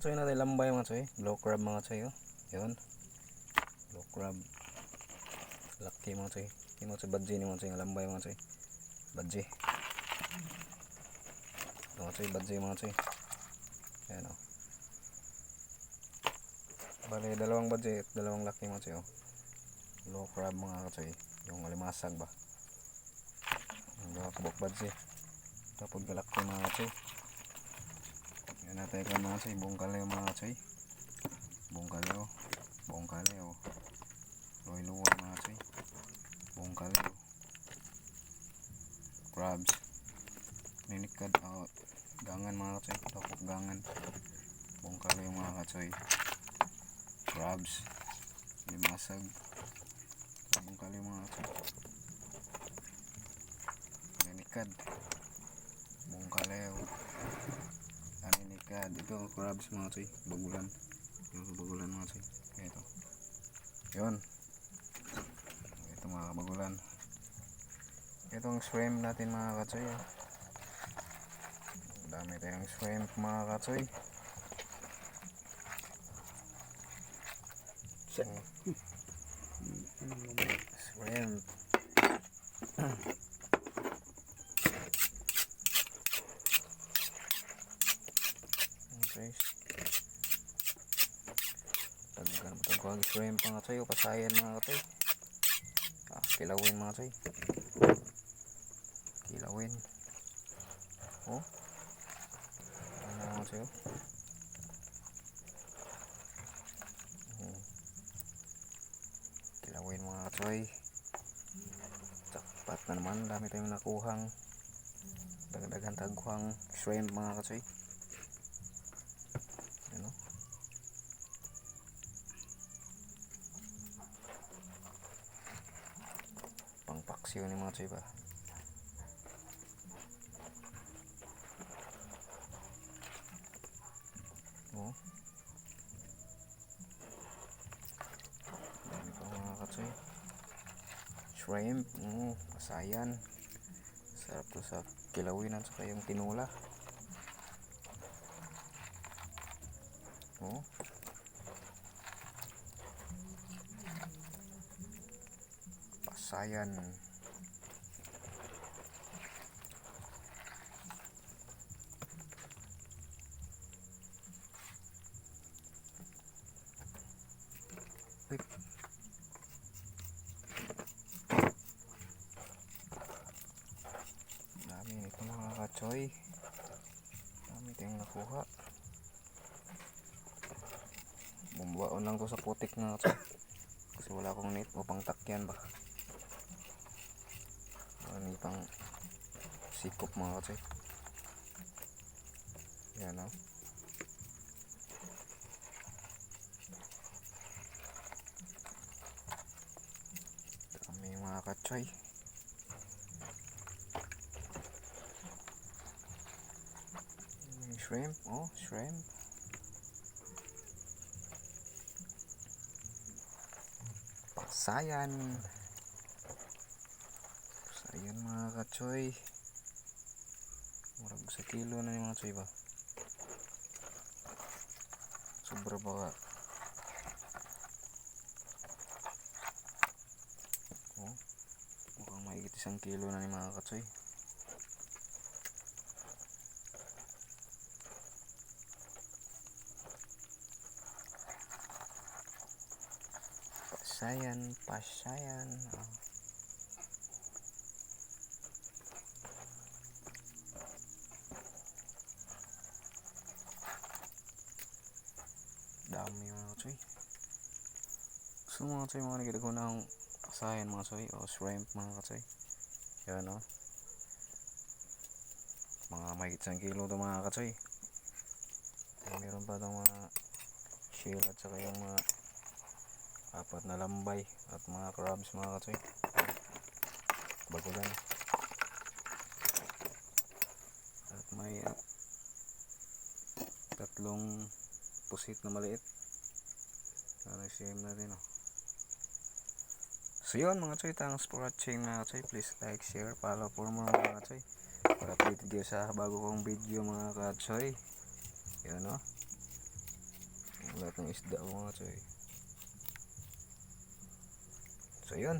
choy natin lambay mga choy. Low crab mga choy oh. Yun. Low crab. Laki mga choy. Yung mga choy badji ni mga nga lambay mga choy. Badji. Mga choy badji mga choy. Ayan oh. Bali dalawang badji dalawang laki mga choy oh. Low crab mga choy. Yung alimasag ba. Ang dalawa kabok badji. Tapos galaki mga choy. Yan natin kan mga choy. Buong kaleo mga choy. Buong kaleo. Buong kaleo. Loy luwa mga choy. Buong kaleo. Crabs. Ninikad. Oh, gangan mga choy. Tapos gangan. Buong kaleo mga choy. Crabs. Limasag. Buong kaleo mga choy. Ninikad. Buong kaleo. Aninikad. Ito crabs mga choy. Bagulan. Yung bagulan mga choy. Ito. Yun. Ito mga bagulan. Itong shrimp natin mga katsoy. oh. Ang Dami tayong shrimp mga katsoy. Shrimp. Kong shrimp mga katsoy. O pasayan mga katsoy. Ah, kilawin mga katsoy. Kilawin. Oh. Ano mga katsoy. oh. Hmm. Kilawin mga katsoy. Takpat na naman. Dami tayong nakuhang dagdagan tagwang shrimp mga katsoy. Ano? Pangpaksiw ni mga tsoy ba? Oh. Dami pa mga katsoy. Shrimp. Oh, kasayan. Sarap to sa kilawinan sa kayong tinula. Oh. Pasayan. Uy. Dami nito mga kachoy. Dami tayong nakuha. Bumbaon lang to sa putik na kachoy. Kasi wala akong net o takyan ba. Ano pang sikop mga kachoy. Yan o. Dami mga kachoy. Shrimp, oh, shrimp. Pasayan. Pasayan mga kachoy. Murag sa kilo na yung mga choy ba? Sobra ba ka? Isang kilo na ni mga kachoy. Pasayan, pasayan. Oh. Dami mga choy. So mga choy, mga nagkita ko ng pasayan mga choy o shrimp mga kachoy. Yan o. Mga may isang kilo to mga kachoy. Meron pa itong mga shell at saka yung mga apat na lambay at mga crabs mga kachoy. Bagulan. At may ah, tatlong pusit na maliit. Ano shame natin oh. So yun mga choy, thanks for watching mga choy. Please like, share, follow for more mga choy. Para updated kayo sa bago kong video mga kachoy. Yun oh. lahat ng isda mga katsoy so yun